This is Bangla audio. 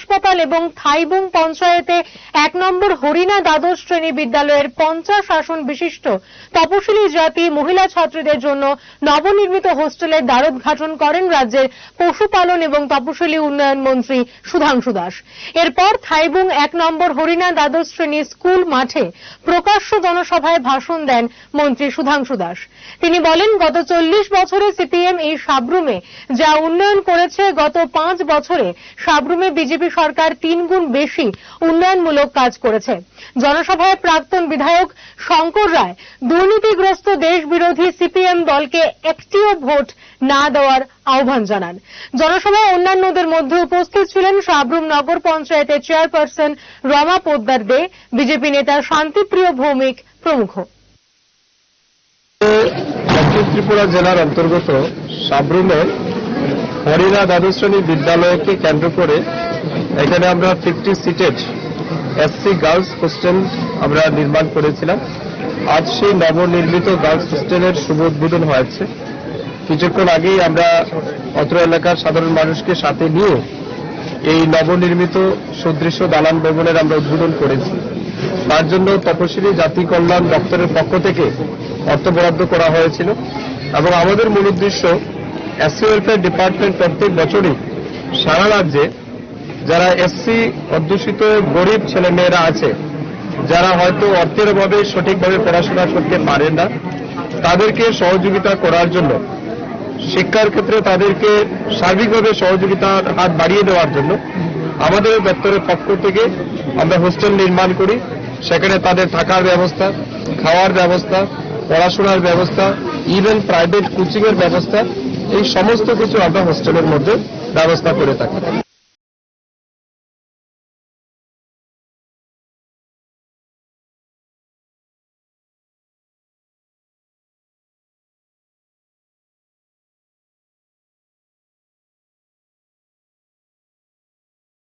হাসপাতাল এবং থাইবুং পঞ্চায়েতে এক নম্বর হরিণা দ্বাদশ শ্রেণি বিদ্যালয়ের পঞ্চাশ আসন বিশিষ্ট তপশিলি জাতি মহিলা ছাত্রীদের জন্য নবনির্মিত হোস্টেলের দ্বারোদ্ঘাটন করেন রাজ্যের পশুপালন এবং তপশিলি উন্নয়ন মন্ত্রী সুধাংশু দাস। এরপর থাইবুং এক নম্বর হরিণা দ্বাদশ শ্রেণি স্কুল মাঠে প্রকাশ্য জনসভায় ভাষণ দেন মন্ত্রী সুধাংশু দাস। তিনি বলেন, গত চল্লিশ বছরে সিপিএম এই সাবরুমে যা উন্নয়ন করেছে, গত পাঁচ বছরে সাবরুমে বিজেপি সরকার তিন গুণ বেশি উন্নয়নমূলক কাজ করেছে। জনসভায় প্রাক্তন বিধায়ক শঙ্কর রায় দুর্নীতিগ্রস্ত দেশ বিরোধী সিপিএম দলকে একটিও ভোট না দেওয়ার আহ্বান জানান। জনসভায় অন্যান্যদের মধ্যে উপস্থিত ছিলেন সাবরুম নগর পঞ্চায়েতের চেয়ারপারসন রমা পোদ্দার দে, বিজেপি নেতা শান্তিপ্রিয় ভৌমিক প্রমুখ। ত্রিপুরা জেলার অন্তর্গত সাবরুমের দ্বাদশ শ্রেণি বিদ্যালয়কে কেন্দ্র করে এখানে আমরা fifty seated SC girls hostel আমরা নির্মাণ করেছিলাম। আজ সেই নবনির্মিত গার্লস হোস্টেলের শুভ উদ্বোধন হয়েছে। কিছুক্ষণ আগেই আমরা অত্র এলাকার সাধারণ মানুষকে সাথে নিয়ে এই নবনির্মিত সুদৃশ্য দালান ভবনের আমরা উদ্বোধন করেছি। তার জন্য তপশিলি জাতি কল্যাণ দপ্তরের পক্ষ থেকে অর্থ বরাদ্দ করা হয়েছিল এবং আমাদের মূল উদ্দেশ্য এসসি ওয়েলফেয়ার ডিপার্টমেন্ট প্রত্যেক বছরই সারা রাজ্যে যারা এসসি অধ্যুষিত গরিব ছেলে মেয়েরা আছে, যারা হয়তো অর্থের অভাবে সঠিকভাবে পড়াশোনা করতে পারেন না, তাদেরকে সহযোগিতা করার জন্য, শিক্ষার ক্ষেত্রে তাদেরকে সার্বিকভাবে সহযোগিতার হাত বাড়িয়ে দেওয়ার জন্য আমাদের দপ্তরের পক্ষ থেকে আমরা হোস্টেল নির্মাণ করি। সেখানে তাদের থাকার ব্যবস্থা, খাওয়ার ব্যবস্থা, পড়াশোনার ব্যবস্থা ইভেন প্রাইভেট কোচিং এর ব্যবস্থা, এই সমস্ত কিছু আমরা হোস্টেলের মধ্যে ব্যবস্থা করে থাকি।